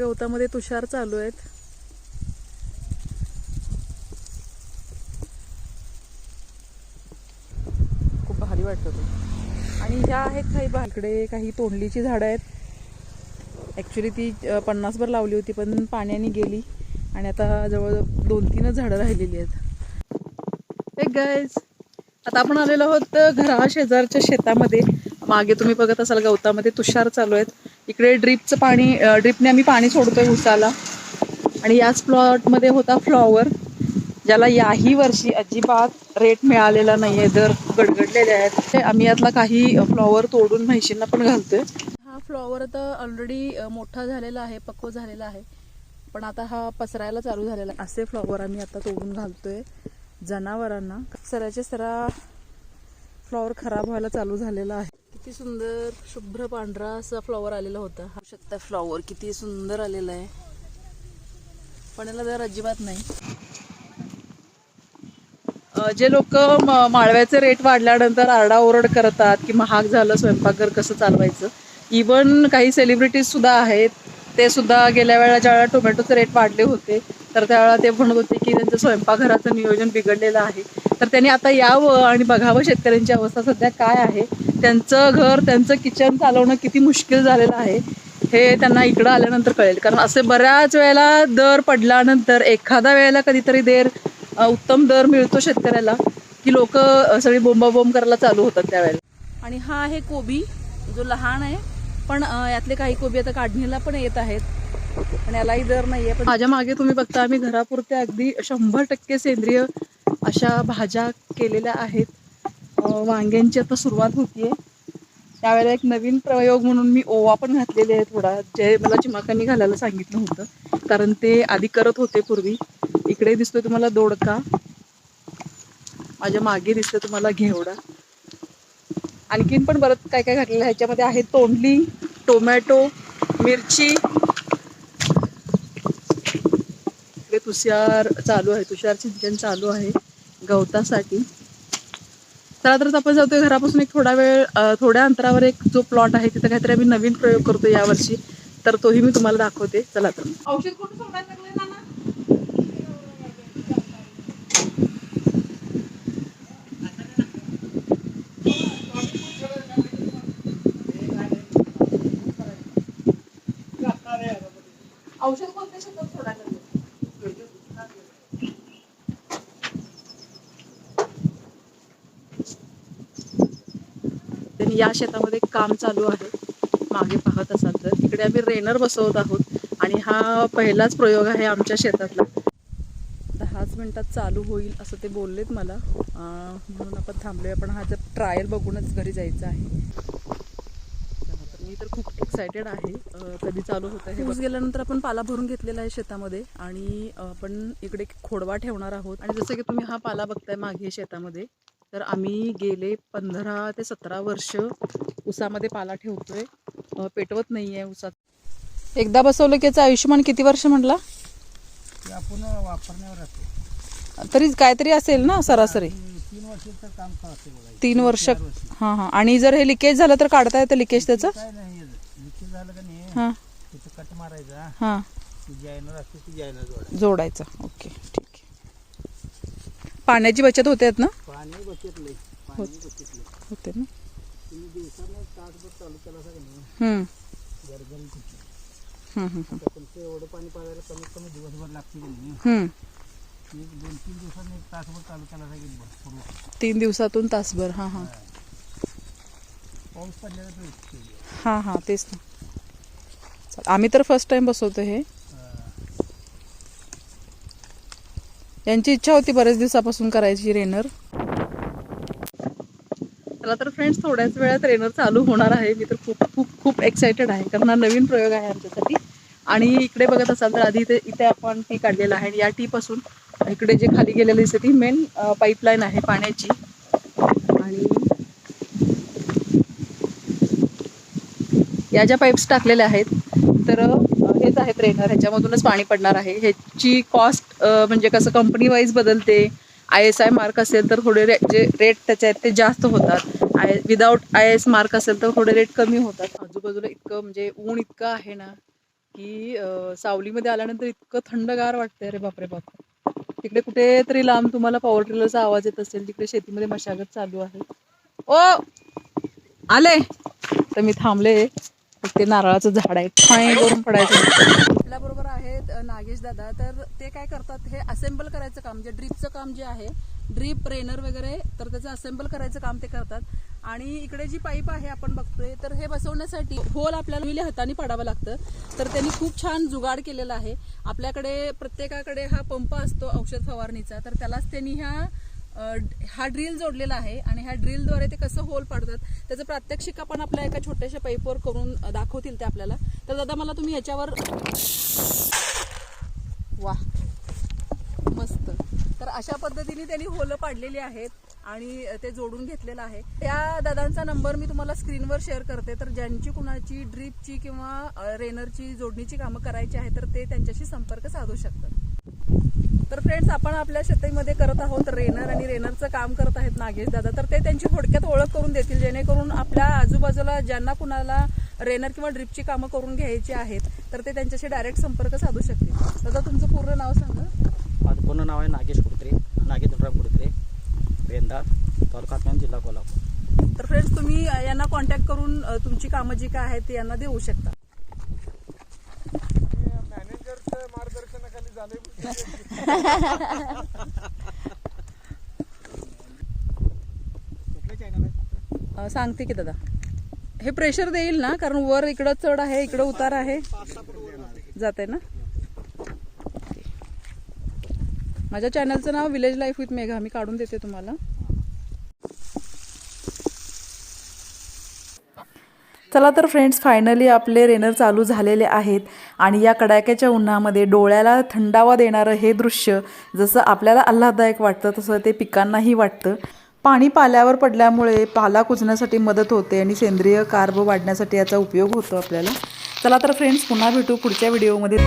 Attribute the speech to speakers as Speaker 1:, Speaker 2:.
Speaker 1: गवतामध्ये तुषार चालू आहेत. खूप भारी वाटतं ते. आणि ह्या आहेत काही बा- इकडे काही तोंडलीची झाडं आहेत. ॲक्च्युली ती पन्नासभर लावली होती पण पाण्याने गेली. आणि आता जवळजवळ दोन तीनच झाडं राहिलेली आहेत. एक गायज आता आपण आलेलो आहोत घरा शेजारच्या शेतामध्ये. मागे तुम्ही बघत असाल गवतामध्ये तुषार चालू आहेत. इकडे ड्रीपचं पाणी ड्रीपने आम्ही पाणी सोडतोय उसाला आणि याच प्लॉटमध्ये होता फ्लॉवर ज्याला याही वर्षी अजिबात रेट मिळालेला नाही आहे दर गडगडलेले आहेत. ते आम्ही यातला काही फ्लॉवर तोडून म्हैशींना पण घालतोय. हा फ्लॉवर आता ऑलरेडी मोठा झालेला आहे पक्व झालेला आहे. पण आता हा पसरायला चालू झालेला असे फ्लॉवर आम्ही आता तोडून घालतोय जनावरांना. सराच्या सरा फ्लॉवर खराब व्हायला चालू झालेला आहे. किती सुंदर शुभ्र पांढरा असा फ्लॉवर आलेला होता. हा शकता फ्लॉवर किती सुंदर आलेला आहे. पण याला जर अजिबात नाही. जे लोक माळव्याचे रेट वाढल्यानंतर आरडाओरड करतात की महाग झालं स्वयंपाकघर कसं चालवायचं? इवन काही सेलिब्रिटीज सुद्धा आहेत ते सुद्धा गेल्या वेळेला ज्यावेळेला टोमॅटोचे रेट वाढले होते तर त्यावेळेला ते म्हणत होते की त्यांचं स्वयंपाकघराचं नियोजन बिघडलेलं आहे. तर त्यांनी आता यावं आणि बघावं शेतकऱ्यांची अवस्था सध्या काय आहे. त्यांचं घर त्यांचं किचन चालवणं किती मुश्किल झालेलं आहे हे त्यांना इकडं आल्यानंतर कळेल. कारण असे बऱ्याच वेळेला दर पडल्यानंतर एखाद्या वेळेला कधीतरी देर उत्तम दर मिळतो शेतकऱ्याला की लोक सगळी बोंबाबोंब करायला चालू होतात त्यावेळेला. आणि हा आहे कोबी जो लहान आहे पण यातले काही कोबी आता काढणीला पण येत आहेत. पण यालाही दर नाहीये पण माझ्या मागे तुम्ही बघता आम्ही घरापुरत्या अगदी शंभर टक्के सेंद्रिय अशा भाज्या केलेल्या आहेत. वांग्यांची आता सुरुवात होतीये. त्यावेळेला एक नवीन प्रयोग म्हणून मी ओवा पण घातलेले आहे थोडा जे मला चिमाकांनी घालायला सांगितलं होतं. कारण ते आधी करत होते पूर्वी. इकडे दिसतोय तुम्हाला दोडका. माझ्या मागे दिसतोय तुम्हाला घेवडा. आणखीन पण बरंच काय काय घातलेलं आहे. ह्याच्यामध्ये आहे तोंडली टोमॅटो मिरची. इकडे तुषार चालू आहे. तुषार सिंचन चालू आहे गवतासाठी. चला तर आपण जातोय घरापासून एक थोडा वेळ थोड्या अंतरावर एक जो प्लॉट आहे तिथं काहीतरी आम्ही नवीन प्रयोग करतो यावर्षी. तर तोही मी तुम्हाला दाखवते. चला तर. औषध कुठे सोडायला लागले ना औषध कोणत्या शेतात सोडायला या शेतामध्ये काम चालू आहे. मागे पाहत असाल तर. इकडे आम्ही रेनर बसवत आहोत आणि हा पहिलाच प्रयोग आहे आमच्या शेतातला. दहाच मिनिटात चालू होईल असं ते बोललेत मला. म्हणून आपण थांबलोय. आपण हा जर ट्रायल बघूनच घरी जायचं आहे. तर खूप एक्सायटेड आहे. कधी चालू होतं हे ऊस गेल्यानंतर आपण पाला भरून घेतलेला आहे शेतामध्ये आणि आपण इकडे खोडवा ठेवणार आहोत. आणि जसं की तुम्ही हा पाला बघताय मागे शेतामध्ये तर आम्ही गेले पंधरा ते सतरा वर्ष ऊसामध्ये पाला ठेवतोय. पेटवत नाहीये ऊसात एकदा बसवलं की याचं आयुष्यमान किती वर्ष म्हटला?
Speaker 2: वापरण्यावर असते
Speaker 1: तरी काहीतरी असेल ना सरासरी?
Speaker 2: तीन वर्षाचं काम करते बघा.
Speaker 1: तीन वर्ष
Speaker 2: चार वर्ष.
Speaker 1: हां हां. आणि जर हे लिकेज झालं तर काढता येतं लिकेज त्याचं?
Speaker 2: काय नाही लिखी झालं का नाही
Speaker 1: हां.
Speaker 2: तिथं कट मारायचा.
Speaker 1: हां.
Speaker 2: ती जायनर असते ती जायनर जोडायची.
Speaker 1: जोडायचं. ओके ठीक आहे. पाण्याची बचत होते ना?
Speaker 2: पाणी पाणी बघितलंय
Speaker 1: होते ना?
Speaker 2: तुम्ही दिवसानं एक तासभर चालू केला का नाही?
Speaker 1: हम्म, हम्म, हम्म,
Speaker 2: आता तुमचं एवढं पाणी पाजायला कमीत कमी दिवसभर लागते की नाही?
Speaker 1: हम्म.
Speaker 2: एक दोन तीन दिवसांनी एक तासभर चालू केला का भरपूर होतं.
Speaker 1: तीन दिवसातून तासभर हां हां
Speaker 2: पाऊस पडल्याला तर इतकी आहे.
Speaker 1: हां हां तेच ना. आम्ही तर फर्स्ट टाइम बसवतो हे
Speaker 2: हा.
Speaker 1: यांची इच्छा होती बऱ्याच दिवसापासून करायची रेनर चला तर फ्रेंड्स थोड्याच वेळात रेनर चालू होणार आहे मी तर खूप खूप खूप एक्सायटेड आहे कारण हा नवीन प्रयोग आहे आमच्यासाठी आणि इकडे बघत असाल तर आधी इथे इथे आपण टी काढलेला आहे आणि या टीपासून इकडे जे खाली गेलेलं दिसते ती मेन पाईपलाईन आहे पाण्याची. आणि या ज्या पाईप्स टाकलेल्या आहेत तर हेच आहेत रेनर ह्याच्यामधूनच पाणी पडणार आहे. ह्याची कॉस्ट म्हणजे कसं कंपनी वाईज बदलते आय एस आय मार्क असेल तर थोडे रे जे रेट त्याचे आहेत ते जास्त होतात. I without I S mark असेल तर थोडे रेट कमी होतात. आजूबाजूला इतकं म्हणजे ऊन इतकं आहे ना की सावलीमध्ये आल्यानंतर इतकं थंडगार वाटतंय. रे बापरे बाप. तिकडे कुठेतरी लांब तुम्हाला पॉवर टिलरचा आवाज येत असेल तिकडे शेतीमध्ये मशागत चालू आहे. ओ! आले! तर मी थांबले. ते नारळाचं झाड आहे. फाईन करून पडायचं. आपल्या बरोबर आहेत नागेश दादा. तर ते काय करतात हे असेंबल करायचं काम जे ड्रीपचं काम जे आहे ड्रीप ट्रेनर वगैरे तर त्याचं असेंबल करायचं काम ते करतात. आणि इकडे जी पाईप आहे आपण बघतोय तर हे बसवण्यासाठी होल आपल्याला विले हाताने पाडावं लागतं. तर त्यांनी खूप छान जुगाड केलेला आहे. आपल्याकडे प्रत्येकाकडे हा पंप असतो औषध फवारणीचा. तर त्यालाच त्यांनी ह्या हा ड्रिल जोडलेला आहे आणि ह्या ड्रिलद्वारे ते कसं होल पाडतात त्याचं प्रात्यक्षिक आपण आपल्या एका छोट्याशा पाईपवर करून दाखवतील ते आपल्याला. तर दादा मला तुम्ही याच्यावर वा मस्त. तर अशा पद्धतीने त्यांनी होलं पाडलेली आहेत. आणि ते जोडून घेतलेलं आहे. त्या दादांचा नंबर मी तुम्हाला स्क्रीनवर शेअर करते. तर ज्यांची कुणाची ड्रीपची किंवा रेनरची जोडणीची कामं करायची आहे तर ते त्यांच्याशी संपर्क साधू शकतात. तर फ्रेंड्स आपण आपल्या शेतीमध्ये करत आहोत रेनर आणि रेनरचं काम करत आहेत नागेश दादा. तर ते त्यांची थोडक्यात ओळख करून देतील जेणेकरून आपल्या आजूबाजूला ज्यांना कुणाला रेनर किंवा ड्रिपची कामं करून घ्यायची आहेत तर ते त्यांच्याशी डायरेक्ट संपर्क साधू शकतील. दादा तुमचं पूर्ण नाव सांगा.
Speaker 2: माझं पूर्ण नाव आहे नागेश कुडत्रे नागेश धनराम कुडत्रे. रेंदाळ तालुका जिल्हा कोल्हापूर.
Speaker 1: तर फ्रेंड्स तुम्ही यांना कॉन्टॅक्ट करून तुमची कामं जी काय आहेत ती यांना देऊ शकता. सांगते की दादा. हे प्रेशर देईल ना कारण वर इकडं चढ आहे इकडं उतार आहे. जाते ना? माझ्या चॅनलचं नाव विलेज लाईफ विथ मेघा मी काढून देते तुम्हाला. चला तर फ्रेंड्स फायनली आपले रेनर चालू झालेले आहेत आणि या कडाक्याच्या उन्हामध्ये डोळ्याला थंडावा देणारं हे दृश्य जसं आपल्याला आल्हाददायक वाटतं तसं ते पिकांनाही वाटतं. पाणी पाल्यावर पडल्यामुळे पाला कुजण्यासाठी मदत होते आणि सेंद्रिय कार्ब वाढण्यासाठी याचा उपयोग होतो आपल्याला. चला तर फ्रेंड्स पुन्हा भेटू पुढच्या व्हिडिओमध्ये